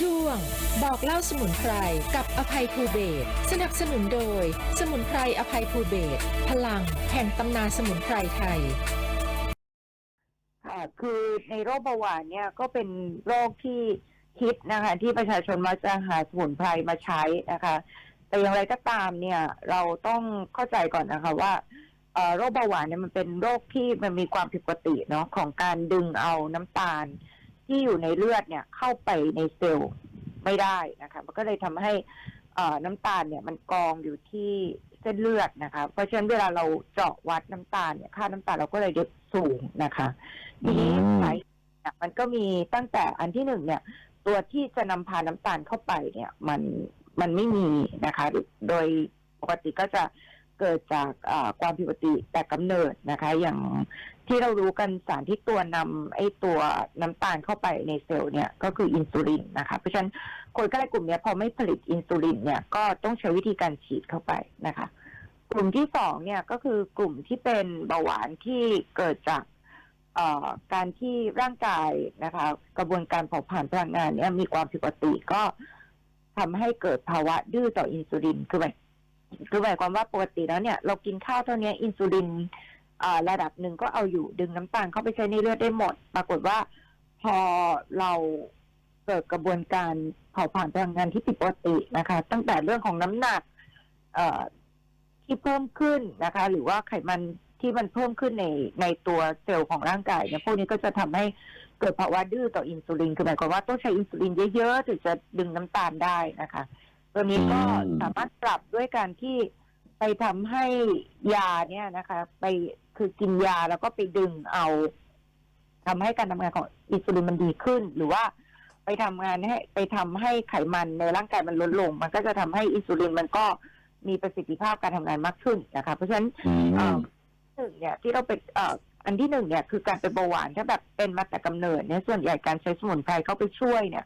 ช่วง บอกเล่าสมุนไพรกับอภัยภูเบศสนับสนุนโดย สมุนไพรอภัยภูเบศพลังแห่งตำนานสมุนไพรไทย ค่ะคือในโรคเบาหวานเนี่ยก็เป็นโรคที่ฮิตนะคะ ที่ประชาชนมักจะหาสมุนไพรมาใช้นะคะ แต่อย่างไรก็ตามเนี่ย เราต้องเข้าใจก่อนนะคะว่าโรคเบาหวานเนี่ยมันเป็นโรคที่มันมีความผิดปกติเนาะของการดึงเอาน้ำตาล ที่อยู่ในเลือดเนี่ยเข้าไปในเซลล์ไม่ได้นะคะ มันก็เลยทำให้น้ำตาลเนี่ยมันกองอยู่ที่เส้นเลือดนะคะ เพราะฉะนั้นเวลาเราเจาะวัดน้ำตาลเนี่ยค่าน้ำตาลเราก็เลยเดดสูงนะคะทีนี้อืมสายเนี่ยมันก็มีตั้งแต่อันที่หนึ่งเนี่ย ตัวที่จะนำพาน้ำตาลเข้าไปเนี่ย มันมันไม่มีนะคะ โดยปกติก็จะเกิดจากความผิดปกติแต่กำเนิดนะคะ อย่าง ที่เรารู้กันสารที่ตัวนำไอ้ตัวน้ำตาลเข้าไปในเซลล์เนี่ยก็คืออินซูลินนะคะเพราะฉะนั้นคนใกล้กลุ่มเนี้ยพอไม่ผลิตอินซูลินเนี่ยก็ต้องใช้วิธีการฉีดเข้าไปนะคะ กลุ่มที่สองเนี่ยก็คือกลุ่มที่เป็นเบาหวานที่เกิดจากการที่ร่างกายนะคะ กระบวนการเผาผลาญพลังงานเนี่ยมีความผิดปกติก็ทำให้เกิดภาวะดื้อต่ออินซูลินคือหมายคือหมายความว่าปกติแล้วเนี่ย เรากินข้าวเท่านี้อินซูลิน ระดับหนึ่งก็เอาอยู่ดึงน้ำตาลเข้าไปใช้ในเลือดได้หมด ปรากฏว่า พอเราเกิดกระบวนการเผาผลาญพลังงานที่ผิดปกตินะคะ ตั้งแต่เรื่องของน้ำหนักที่เพิ่มขึ้นนะคะ หรือว่าไขมันที่มันเพิ่มขึ้นในในตัวเซลล์ของร่างกายเนี่ยพวกนี้ก็จะทำให้เกิดภาวะดื้อต่ออินซูลินคือหมายความว่าต้องใช้อินซูลินเยอะๆถึงจะดึงน้ำตาลได้นะคะ ตัวนี้ก็สามารถปรับด้วยการที่ไปทำให้ยาเนี่ยนะคะ ไป คือกินยาแล้วก็ไปดึงเอาทำให้การทำงานของอินซูลินมันดีขึ้น หรือว่าไปทำงานให้ไปทำให้ไขมันในร่างกายมันลดลง มันก็จะทำให้อินซูลินมันก็มีประสิทธิภาพการทำงานมากขึ้นนะคะเพราะฉะนั้นอืมเอ่อหนึ่งเนี่ยที่เราเป็นเอ่ออันที่หนึ่งเนี่ยคือการเป็นเบาหวานถ้าแบบเป็นมาแต่กำเนิดเนี่ยส่วนใหญ่การใช้สมุนไพรเข้าไปช่วยเนี่ย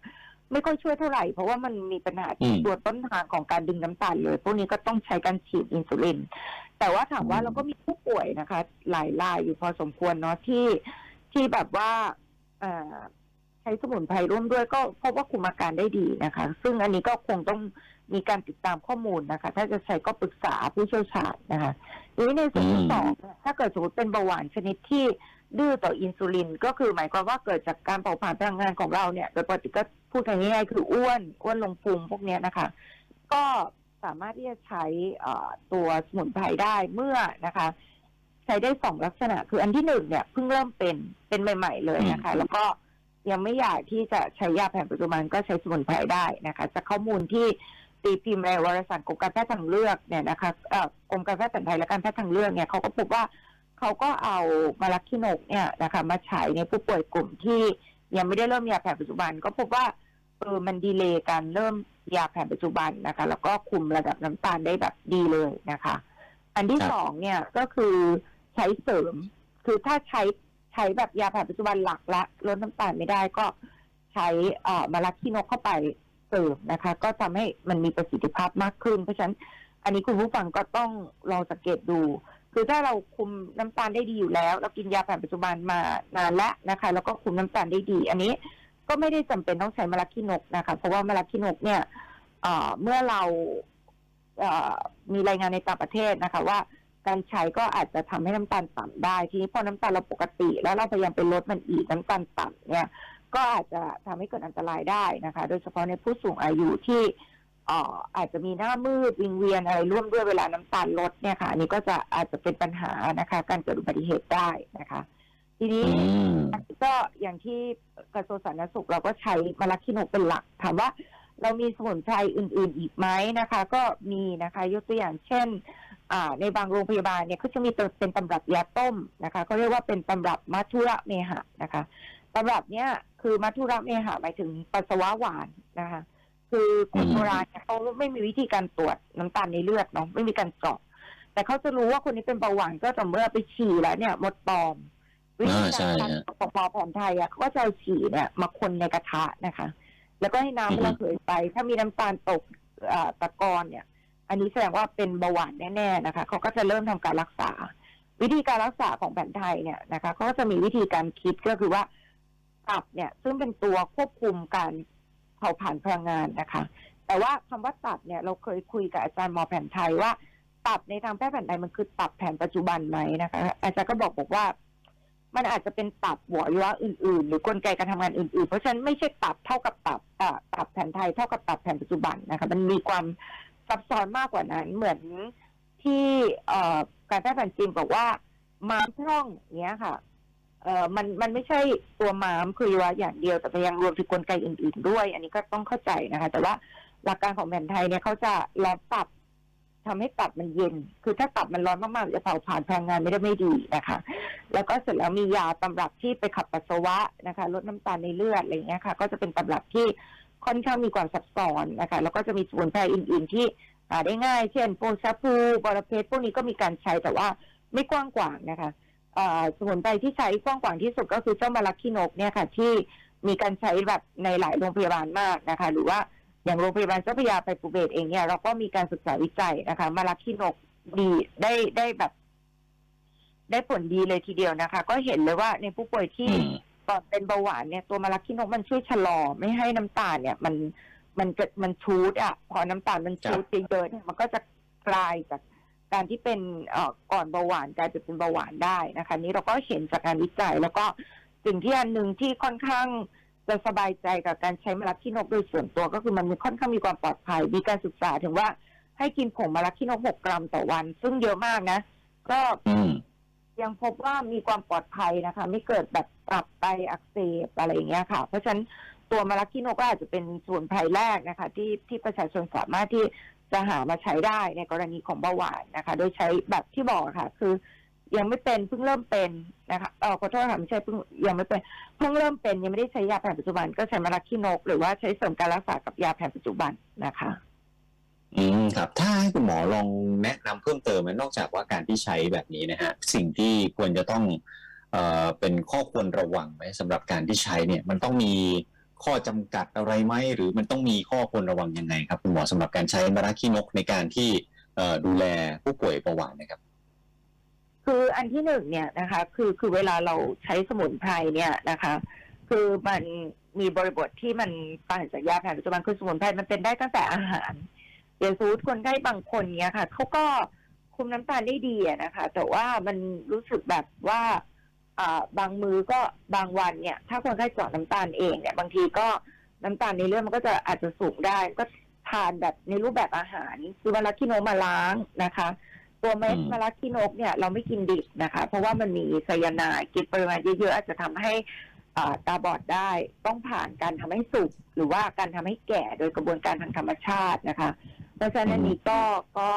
ไม่ค่อยช่วยเท่าไหร่ เพราะว่ามันมีปัญหาที่อืมตัวต้นทางของการดึงน้ำตาลเลย พวกนี้ก็ต้องใช้การฉีดอินซูลิน แต่ว่าถามว่าอืมเราก็มีผู้ป่วยนะคะ หลายรายอยู่พอสมควรเนาะที่ที่แบบว่าเอ่อใช้สมุนไพรร่วมด้วยก็พบว่าคุมอาการได้ดีนะคะ ซึ่งอันนี้ก็คงต้องมีการติดตามข้อมูลนะคะ ถ้าจะใช้ก็ปรึกษาผู้เชี่ยวชาญนะคะทีนี้ในส่วนที่อืมสองเนี่ยถ้าเกิดสมมติเป็นเบาหวานชนิดที่ดื้อต่ออินซูลิน ก็คือหมายความว่าเกิดจากการเผาผลาญพลังงานของเราเนี่ยโดยปกติก็พูดง่ายๆคืออ้วนอ้วนลงพุงพวกเนี้ยนะคะ ก็ สามารถที่จะใช้เอ่อตัวสมุนไพรได้เมื่อนะคะ ใช้ได้สองลักษณะ คืออันที่หนึ่งเนี่ยเพิ่งเริ่มเป็นเป็นใหม่ ๆ เลยนะคะ แล้วก็ยังไม่อยากที่จะใช้ยาแผนปัจจุบันก็ใช้สมุนไพรได้นะคะจากข้อมูลที่ตีพิมพ์ในวารสารกรมการแพทย์ทางเลือกเนี่ยนะคะเอ่อกรมการแพทย์แผนไทยและการแพทย์ทางเลือกเนี่ยเขาก็พบว่าเขาก็เอามาลักคิโนกเนี่ยนะคะ มาฉายในผู้ป่วยกลุ่มที่ยังไม่ได้เริ่มยาแผนปัจจุบัน ก็พบว่าเออมันดีเลย์การเริ่ม ยาแผนปัจจุบันนะคะ แล้วก็คุมระดับน้ำตาลได้แบบดีเลยนะคะ อันที่ครับสองเนี่ยก็คือใช้เสริม คือถ้าใช้ใช้แบบยาแผนปัจจุบันหลักและลดน้ำตาลไม่ได้ก็ใช้เอ่อมาลักคิโนกเข้าไปเสริมนะคะ ก็ทำให้มันมีประสิทธิภาพมากขึ้น เพราะฉะนั้น อันนี้คุณผู้ฟังก็ต้องลองสังเกตดู คือถ้าเราคุมน้ำตาลได้ดีอยู่แล้ว เรากินยาแผนปัจจุบันมานานแล้วนะคะ แล้วก็คุมน้ำตาลได้ดี อันนี้ ก็ไม่ได้จำเป็นต้องใช้มลักคิโนกนะคะ เพราะว่ามลักคิโนกเนี่ยเมื่อเราเมีรายงานในต่างประเทศนะคะ ว่าการใช้ก็อาจจะทำให้น้ำตาลต่ำได้ ทีนี้พอน้ำตาลเราปกติ แล้วเราพยายามไปลดมันอีกน้ำตาลต่ำเนี่ย ก็อาจจะทำให้เกิดอันตรายได้นะคะ โดยเฉพาะในผู้สูงอายุที่ออาจจะมีหน้ามืดวิงเวียนอะไรร่วมด้วยเวลาน้ำตาลลดเนี่ยค่ะอันนี้ก็จะอาจจะเป็นปัญหานะคะ การเกิดอุบัติเหตุได้นะคะ ทีนี้อืม ก็อย่างที่กระทรวงสาธารณสุขเราก็ใช้มาลาคิโนเป็นหลัก ถามว่าเรามีสมุนไพรอื่น ๆ อีกไหมนะคะ ก็มีนะคะยกตัวอย่างเช่น อ่าในบางโรงพยาบาลเนี่ยเขาจะมีเป็นตำรับยาต้มนะคะเขาเรียกว่าเป็นตำรับมัทุระเมหะนะคะตำรับเนี้ยคือมัทุระเมหะหมายถึงปัสสาวะหวานนะคะ คือคนอืม โบราณเนี่ยเขาไม่มีวิธีการตรวจน้ำตาลในเลือดเนาะไม่มีการเจาะแต่เขาจะรู้ว่าคนนี้เป็นเบาหวานก็ต่อเมื่อไปฉี่แล้วเนี่ยมดตอม วิธีอ่าใช่การฮะทำของหมอแผนไทยอะเขาก็จะเอาฉี่เนี่ย มาคนในกระทะนะคะ แล้วก็ให้น้ำอือฮึระเหยไป ถ้ามีน้ำตาลตกเอ่อตะกอนเนี่ย อันนี้แสดงว่าเป็นเบาหวานแน่ๆนะคะเขาก็จะเริ่มทำการรักษา วิธีการรักษาของแผนไทยเนี่ยนะคะเขาก็จะมีวิธีการคิดก็คือว่าตับเนี่ย ซึ่งเป็นตัวควบคุมการเผาผลาญพลังงานนะคะ แต่ว่าคำว่าตับเนี่ยเราเคยคุยกับอาจารย์หมอแผนไทยว่า ตับในทางแพทย์แผนไทยมันคือตับแผนปัจจุบันไหมนะคะ อาจารย์ก็บอกบอกว่า มันอาจจะเป็นตับหัวอวัยวะอื่นๆ หรือกลไกการทำงานอื่นๆ เพราะฉะนั้นไม่ใช่ตับเท่ากับตับอ่อตับแผนไทยเท่ากับตับแผนปัจจุบันนะคะ มันมีความซับซ้อนมากกว่านั้น เหมือนที่การแพทย์แผนจีนบอกว่าม้ามพร่องเนี้ยค่ะเอ่อมันมันไม่ใช่ตัวม้ามคือวัยวะอย่างเดียวแต่ยังรวมถึงกลไกอื่น ๆ ด้วย อันนี้ก็ต้องเข้าใจนะคะ แต่ว่าหลักการของแผนไทยเนี่ยเขาจะร้อนตับ ทำให้ตับมันเย็น คือถ้าตับมันร้อนมากๆจะเผาผลาญพลังงานไม่ได้ไม่ดีนะคะ แล้วก็เสร็จแล้วมียาตำรับที่ไปขับปัสสาวะนะคะ ลดน้ำตาลในเลือดอะไรเงี้ยค่ะ ก็จะเป็นตำรับที่ค่อนข้างมีความซับซ้อนนะคะ แล้วก็จะมีสมุนไพรอื่น ๆ ที่หาได้ง่าย เช่นโปชาพูบอระเพ็ดพวกนี้ก็มีการใช้แต่ว่าไม่กว้างกว่างนะคะสมุนไพรที่ใช้กว้างกว่างที่สุดก็คือเจ้ามาลักขี้นกเนี่ยค่ะ ที่มีการใช้แบบในหลายโรงพยาบาลมากนะคะ หรือว่า อย่างโรงพยาบาลเจ้าพระยาไปปูเบศเองเนี่ยเราก็มีการศึกษาวิจัยนะคะ มาลักขี้นกดีได้ได้แบบ ได้ผลดีเลยทีเดียวนะคะ ก็เห็นเลยว่าในผู้ป่วยที่อืมตอนเป็นเบาหวานเนี่ยตัวมาลักขี้นกมันช่วยชะลอไม่ให้น้ำตาลเนี่ย มันมันเกิดมันชูดอะ พอน้ำตาลมันชูดเยอะๆเนี่ยมันก็จะกลายจากการที่เป็นเอ่อก่อนเบาหวานกลายเป็นเบาหวานได้นะคะ นี่เราก็เห็นจากการวิจัย แล้วก็สิ่งที่อันหนึ่งที่ค่อนข้าง จะสบายใจกับการใช้มะระขี้นกโดยส่วนตัวก็คือมันมีค่อนข้างมีความปลอดภัย มีการศึกษาถึงว่าให้กินผงมะระขี้นกหกกรัมต่อวัน ซึ่งเยอะมากนะ ก็อืมยังพบว่ามีความปลอดภัยนะคะ ไม่เกิดแบบปรับไตอักเสบอะไรอย่างเงี้ยค่ะ เพราะฉะนั้นตัวมะระขี้นกก็อาจจะเป็นส่วนไพรแรกนะคะ ที่ที่ประชาชนสามารถที่จะหามาใช้ได้ในกรณีของเบาหวานนะคะ โดยใช้แบบที่บอกค่ะ คือ ยังไม่เป็นเพิ่งเริ่มเป็นนะคะเออขอโทษค่ะไม่ใช่เพิ่งยังไม่เป็นเพิ่งเริ่มเป็นยังไม่ได้ใช้ยาแผนปัจจุบัน ก็ใช้มะระขี้นก หรือว่าใช้เสริมการรักษากับยาแผนปัจจุบันนะคะ อืมครับ ถ้าให้คุณหมอลองแนะนำเพิ่มเติมนอกจากว่าการที่ใช้แบบนี้นะฮะสิ่งที่ควรจะต้องเอ่อเป็นข้อควรระวังไหมสำหรับการที่ใช้เนี่ย มันต้องมีข้อจำกัดอะไรไหมหรือมันต้องมีข้อควรระวังยังไงครับ คุณหมอสำหรับการใช้มะระขี้นกในการที่เอ่อดูแลผู้ป่วยเบาหวานนะครับ คืออันที่หนึ่งเนี่ยนะคะ คือคือเวลาเราใช้สมุนไพรเนี่ยนะคะ คือมันมีบริบทที่มันต่างจากยาแผนปัจจุบันคือสมุนไพรมันเป็นได้ตั้งแต่อาหารอย่างสมมติคนไข้บางคนเนี่ยค่ะเขาก็คุมน้ำตาลได้ดีนะคะ แต่ว่ามันรู้สึกแบบว่าอ่าบางมือก็บางวันเนี่ย ถ้าคนไข้เจาะน้ำตาลเองเนี่ย บางทีก็น้ำตาลในเลือดมันก็จะอาจจะสูงได้ ก็ทานแบบในรูปแบบอาหารคือวันละกิโลมาล้างนะคะ ตัวเม็ดอืมมะระขี้นกเนี่ยเราไม่กินดิบนะคะ เพราะว่ามันมีไซยาไนด์กินปริมาณเยอะๆอาจจะทำให้อ่าตาบอดได้ต้องผ่านการทำให้สุกหรือว่าการทำให้แก่โดยกระบวนการทางธรรมชาตินะคะ เพราะฉะนั้นอันนี้ก็ก็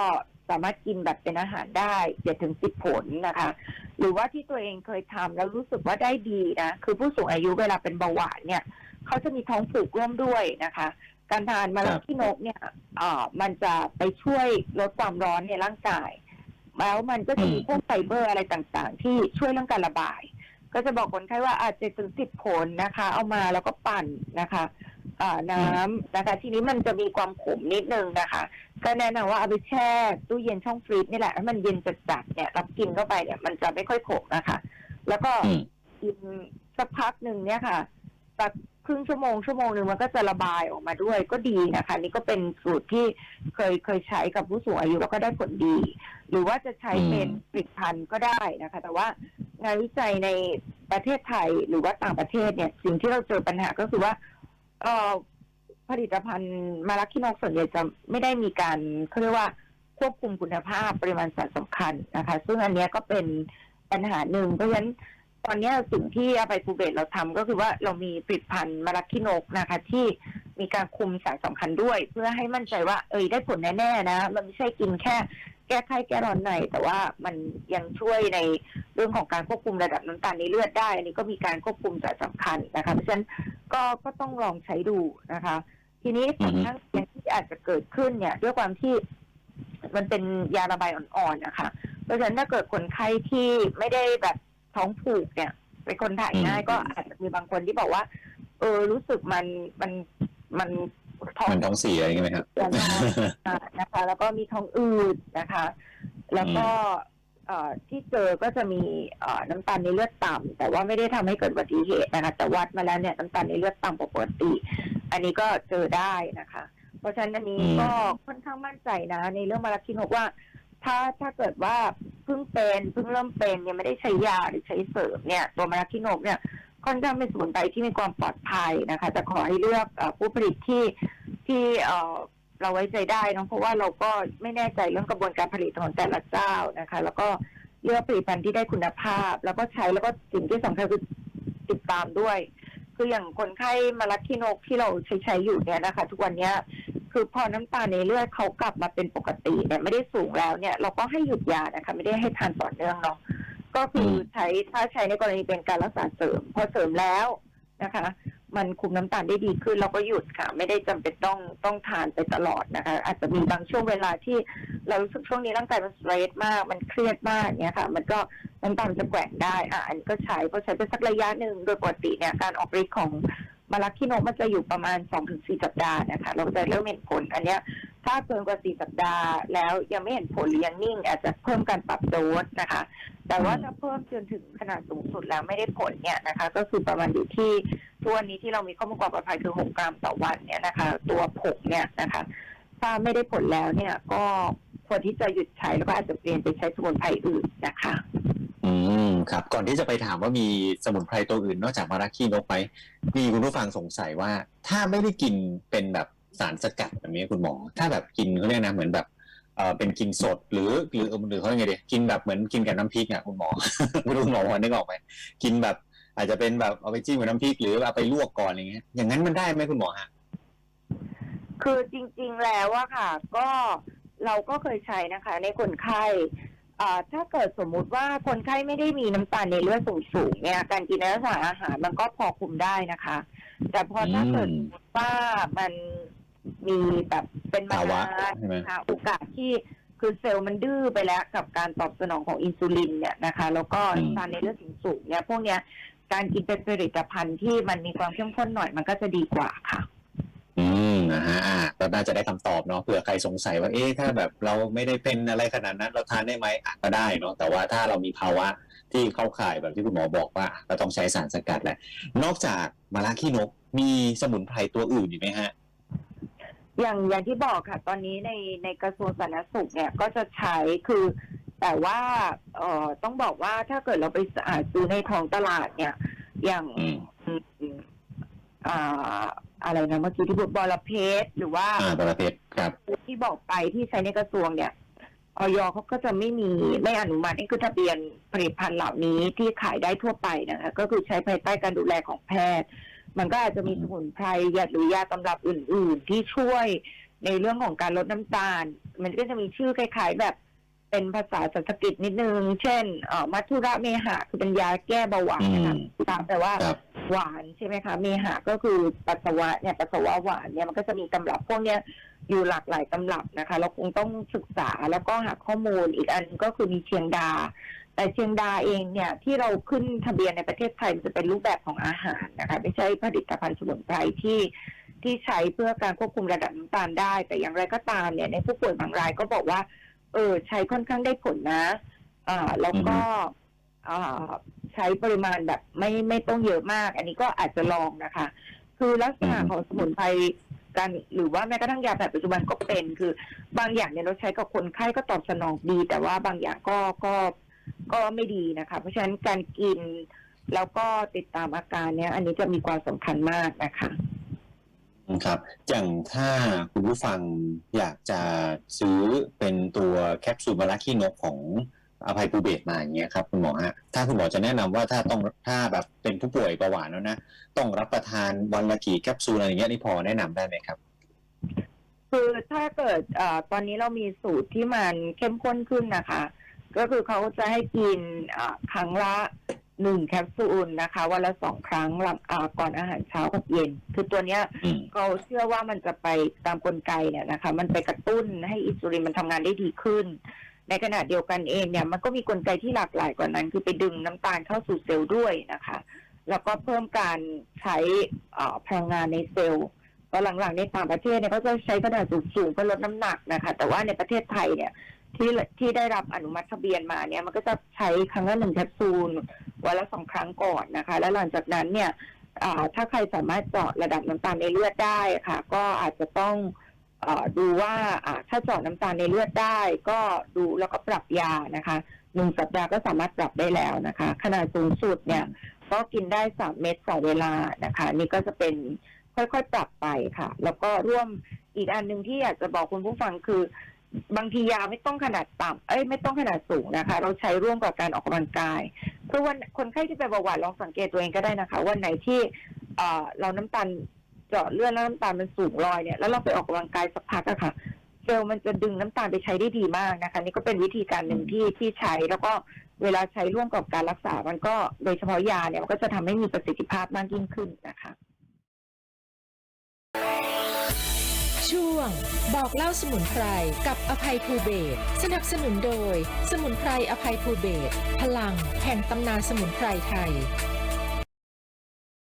สามารถกินแบบเป็นอาหารได้เจ็ดถึงสิบผลนะคะ หรือว่าที่ตัวเองเคยทำแล้วรู้สึกว่าได้ดีนะคือผู้สูงอายุเวลาเป็นเบาหวานเนี่ยเขาจะมีท้องผูกร่วมด้วยนะคะการทานมะระขี้นกเนี่ยอ่ามันจะไปช่วยลดความร้อนในร่างกาย แล้วมันก็จะมีพวกไฟเบอร์อะไรต่างๆ ที่ช่วยเรื่องการระบาย ก็จะบอกคนไข้ว่าอาจจะถึงสิบผลนะคะ เอามาแล้วก็ปั่นนะคะอ่าน้ำนะคะ ทีนี้มันจะมีความขมนิดนึงนะคะ ก็แนะนำว่าเอาไปแช่ตู้เย็นช่องฟรีซนี่แหละให้มันเย็นจัดๆเนี่ยรับกินเข้าไปเนี่ยมันจะไม่ค่อยขมนะคะ แล้วก็อืมกินสักพักหนึ่งเนี่ยค่ะสัก ครึ่งชั่วโมงชั่วโมงหนึ่งมันก็จะระบายออกมาด้วยก็ดีนะคะ นี่ก็เป็นสูตรที่เคยเคยใช้กับผู้สูงอายุแล้วก็ได้ผลดี หรือว่าจะใช้เป็นผลิตภัณฑ์ก็ได้นะคะ แต่ว่างานวิจัยในประเทศไทยหรือว่าต่างประเทศเนี่ย สิ่งที่เราเจอปัญหาก็คือว่าเอ่อผลิตภัณฑ์มารักขี้นกส่วนใหญ่จะไม่ได้มีการเขาเรียกว่าควบคุมคุณภาพปริมาณสารสำคัญนะคะ ซึ่งอันเนี้ยก็เป็นปัญหาหนึ่งเพราะฉะนั้น ตอนเนี้ยสิ่งที่อาไปภูเบศเราทำก็คือว่าเรามีผลิตภัณฑ์มารักขี้นกนะคะ ที่มีการคุมสารสำคัญด้วย เพื่อให้มั่นใจว่าเอยได้ผลแน่ๆนะ มันไม่ใช่กินแค่แก้ไข้แก้ร้อนในแต่ว่ามันยังช่วยในเรื่องของการควบคุมระดับน้ำตาลในเลือดได้ อันนี้ก็มีการควบคุมสารสำคัญนะคะเพราะฉะนั้นก็ก็ต้องลองใช้ดูนะคะ ทีนี้ผลข้างเคียงที่อาจจะเกิดขึ้นเนี่ย ด้วยความที่มันเป็นยาระบายอ่อนๆนะคะเพราะฉะนั้นถ้าเกิดคนไข้ที่ไม่ได้แบบ ท้องผูกเนี่ย เป็นคนถ่ายง่ายก็อาจจะมีบางคนที่บอกว่า เออรู้สึกมันมันมันท้องมันท้องเสียอย่างเงี้ยไหมครับเสียน้อยอ่านะคะ แล้วก็มีท้องอืดนะคะ แล้วก็เอ่อที่เจอก็จะมีเอ่อน้ำตาลในเลือดต่ำแต่ว่าไม่ได้ทำให้เกิดอุบัติเหตุนะคะแต่วัดมาแล้วเนี่ยน้ำตาลในเลือดต่ำกว่าปกติ อันนี้ก็เจอได้นะคะ เพราะฉะนั้นอันนี้อืมก็ค่อนข้างมั่นใจนะ ในเรื่องมาราคินกว่า ถ้าถ้าเกิดว่าเพิ่งเป็นเพิ่งเริ่มเป็นยังไม่ได้ใช้ยาหรือใช้เสริมเนี่ยตัวมาราคินกเนี่ยค่อนข้างเป็นสมุนไพรที่มีความปลอดภัยนะคะแต่ขอให้เลือกอผู้ผลิตที่ที่เเราไว้ใจได้นะเพราะว่าเราก็ไม่แน่ใจเรื่องกระบวนการผลิตของแต่ละเจ้านะคะ แล้วก็เลือกผลิตภัณฑ์ที่ได้คุณภาพ แล้วก็ใช้แล้วก็สิ่งที่สำคัญคือติดตามด้วย คืออย่างคนไข้มารักขี้นกที่เราใช้ใช้อยู่เนี่ยนะคะ ทุกวันเนี้ย คือพอน้ำตาลในเลือดเขากลับมาเป็นปกติเนี่ยไม่ได้สูงแล้วเนี่ย เราก็ให้หยุดยานะคะ ไม่ได้ให้ทานต่อเนื่องเนาะก็คือใช้ถ้าใช้ในกรณีเป็นการรักษาเสริม พอเสริมแล้วนะคะ มันคุมน้ำตาลได้ดีขึ้นเราก็หยุดค่ะ ไม่ได้จำเป็นต้องต้องทานไปตลอดนะคะ อาจจะมีบางช่วงเวลาที่เรารู้สึกช่วงนี้ร่างกายมันสเตรสมาก มันเครียดมากเนี่ยค่ะ มันก็น้ำตาลจะแกว่งได้อะอันนี้ก็ใช้พอใช้ไปสักระยะหนึ่งโดยปกติเนี่ยการออกฤทธิ์ของ มาลักคิโนมันจะอยู่ประมาณ2อถึงสสัปดาห์นะคะ เราจะเริ่มเห็นผล อันเนี้ย ถ้าเกินกว่า4สัปดาห์ แล้วยังไม่เห็นผลหรือยังนิ่ง อาจจะเพิ่มการปรับโดสนะคะ แต่ว่าถ้าเพิ่มจนถึงขนาดสูงสุดแล้วไม่ได้ผลเนี่ยนะคะ ก็คือประมาณอยู่ที่ตัวนี้ที่เรามีข้อมูลความปลอดภัยคือ6กรัมต่อวันเนี่ยนะคะ ตัวผงเนี่ยนะคะ ถ้าไม่ได้ผลแล้วเนี่ยก็ควรที่จะหยุดใช้แล้วก็อาจจะเปลี่ยนไปใช้สมุนไพรอื่นนะคะ อืมครับก่อนที่จะไปถามว่ามีสมุนไพรตัวอื่น นอกจากมาราคีนกไหมมีคุณผู้ฟังสงสัยว่า ถ้าไม่ได้กินเป็นแบบสารสกัดแบบนี้คุณหมอ ถ้าแบบกินเขาเรียกนะเหมือนแบบเออเป็นกินสดหรือหรือหรือเขาเรียกไงดีกินแบบเหมือนกินกับน้ำพริกอะคุณหมอคุณหมอพอนึกออกไหมกินแบบอาจจะเป็นแบบเอาไปจิ้มกับน้ำพริกหรือเอาไปลวกก่อนอะไรเงี้ยอย่างนั้นมันได้ไหมคุณหมอฮะคือจริง ๆ แล้วอะค่ะ ก็เราก็เคยใช้นะคะ ในคนไข้ ถ้าเกิดสมมุติว่าคนไข้ไม่ได้มีน้ำตาลในเลือดสูงๆเนี่ย การกินในลักษณะอาหารมันก็พอคุมได้นะคะ แต่พอถ้าเกิดอืมสมมติว่ามันมีแบบเป็นมาภาวะนานใช่ไหมนะคะโอกาสที่คือเซลล์มันดื้อไปแล้วกับการตอบสนองของอินซูลินเนี่ยนะคะ แล้วก็น้ำตาลในเลือดสูงๆเนี่ยพวกเนี้ยการกินเป็นผลิตภัณฑ์ที่มันมีความเข้มข้นหน่อยมันก็จะดีกว่าค่ะ อืม นะฮะอ่าก็น่าจะได้คำตอบเนาะเผื่อใครสงสัยว่าเอ๊ะถ้าแบบเราไม่ได้เป็นอะไรขนาดนั้นเราทานได้ไหมอะก็ได้เนาะแต่ว่าถ้าเรามีภาวะที่เข้าข่ายแบบที่คุณหมอบอกว่าก็ต้องใช้สารสกัดแหละ นอกจากมาลาขี้นกมีสมุนไพรตัวอื่นอีกไหมฮะอย่างอย่างที่บอกค่ะ ตอนนี้ในในกระทรวงสาธารณสุขเนี่ยก็จะใช้คือ แต่ว่าเอ่อต้องบอกว่าถ้าเกิดเราไปอ่าซื้อในท้องตลาดเนี่ย อย่างอืมอืมอ่า อะไรนะเมื่อกี้ที่พูดบอระเพ็ดหรือว่าอ่าประเภทครับที่บอกไปที่ใช้ในกระทรวงเนี่ยออยเขาก็จะไม่มีไม่อนุมัตินี่คือทะเบียนผลิตภัณฑ์เหล่านี้ที่ขายได้ทั่วไปนะคะ ก็คือใช้ภายใต้การดูแลของแพทย์ มันก็อาจจะมีสมุนไพรยาหรือยาตำรับอื่น ๆ ที่ช่วยในเรื่องของการลดน้ำตาล มันก็จะมีชื่อคล้ายๆแบบเป็นภาษาสันสกฤตนิดนึง เช่นเอ่อมัทุระเมหะคือเป็นยาแก้เบาหวานนะคะอืมตามแต่ว่าครับ หวานใช่ไหมคะเมหะก็คือปัสสาวะเนี่ยปัสสาวะหวานเนี่ยมันก็จะมีตำรับพวกเนี้ยอยู่หลากหลายตำรับนะคะ เราคงต้องศึกษาแล้วก็หาข้อมูลอีกอันก็คือมีเชียงดา แต่เชียงดาเองเนี่ยที่เราขึ้นทะเบียนในประเทศไทยมันจะเป็นรูปแบบของอาหารนะคะ ไม่ใช่ผลิตภัณฑ์สมุนไพรที่ที่ใช้เพื่อการควบคุมระดับน้ำตาลได้ แต่อย่างไรก็ตามเนี่ยในผู้ป่วยบางรายก็บอกว่า เออใช้ค่อนข้างได้ผลนะ อ่าแล้วก็อ่า ใช้ปริมาณแบบไม่ไม่ต้องเยอะมาก อันนี้ก็อาจจะลองนะคะ คือลักษณะอืมของสมุนไพรการหรือว่าแม้กระทั่งยาแผนปัจจุบันก็เป็นคือบางอย่างเนี่ยเราใช้กับคนไข้ก็ตอบสนองดี แต่ว่าบางอย่างก็ก็ก็ไม่ดีนะคะ เพราะฉะนั้นการกินแล้วก็ติดตามอาการเนี่ยอันนี้จะมีความสำคัญมากนะคะครับ อย่างถ้าคุณผู้ฟังอยากจะซื้อเป็นตัวแคปซูลมาลาคีนกของ อภัยภูเบศรมาอย่างเงี้ยครับคุณหมอฮะถ้าคุณหมอจะแนะนำว่าถ้าต้องถ้าแบบเป็นผู้ป่วยเบาหวานแล้วนะต้องรับประทานวันละกี่แคปซูลอะไรอย่างเงี้ยนี่พอแนะนำได้ไหมครับ คือถ้าเกิดเออตอนนี้เรามีสูตรที่มันเข้มข้นขึ้นนะคะ ก็คือเขาจะให้กินอ่าครั้งละหนึ่งแคปซูลนะคะ วันละสองครั้งหลังอ่าก่อนอาหารเช้ากับเย็น คือตัวเนี้ยอืมเขาเชื่อว่ามันจะไปตามกลไกเนี่ยนะคะ มันไปกระตุ้นให้อินซูลินมันทำงานได้ดีขึ้น ในขณะเดียวกันเองเนี่ยมันก็มีกลไกที่หลากหลายกว่านั้น คือไปดึงน้ำตาลเข้าสู่เซลล์ด้วยนะคะ แล้วก็เพิ่มการใช้พลังงานในเซลล์ตอนหลังๆในต่างประเทศเนี่ยเขาจะใช้ขนาดสูงๆเพื่อลดน้ำหนักนะคะ แต่ว่าในประเทศไทยเนี่ยที่ที่ได้รับอนุมัติทะเบียนมาเนี่ย มันก็จะใช้ครั้งละหนึ่งแคปซูลวันละสองครั้งก่อนนะคะ แล้วหลังจากนั้นเนี่ยถ้าใครสามารถเจาะระดับน้ำตาลในเลือดได้ค่ะ ก็อาจจะต้อง ดูว่าถ้าเจาะน้ำตาลในเลือดได้ ก็ดูแล้วก็ปรับยานะคะหนึ่งสัปดาห์ก็สามารถปรับได้แล้วนะคะ ขนาดสูงสุดเนี่ยก็กินได้สามเม็ดต่อเวลานะคะ นี่ก็จะเป็นค่อยๆปรับไปค่ะ แล้วก็ร่วมอีกอันหนึ่งที่อยากจะบอกคุณผู้ฟังคือบางทียาไม่ต้องขนาดต่ำเอ้ยไม่ต้องขนาดสูงนะคะ เราใช้ร่วมกับการออกกำลังกายคือวันคนไข้ที่เป็นเบาหวานลองสังเกตตัวเองก็ได้นะคะ วันไหนที่เอ่อเราน้ำตาล เจาะเลือดแล้วน้ำตาลมันสูงลอยเนี่ยแล้วเราไปออกกำลังกายสักพักอะค่ะเซลล์มันจะดึงน้ำตาลไปใช้ได้ดีมากนะคะ นี่ก็เป็นวิธีการหนึ่งที่ที่ใช้แล้วก็เวลาใช้ร่วมกับการรักษา มันก็โดยเฉพาะยาเนี่ยมันก็จะทำให้มีประสิทธิภาพมากยิ่งขึ้นนะคะ ช่วง บอกเล่าสมุนไพรกับอภัยภูเบศรสนับสนุนโดย สมุนไพรอภัยภูเบศรพลังแห่งตำนานสมุนไพรไทย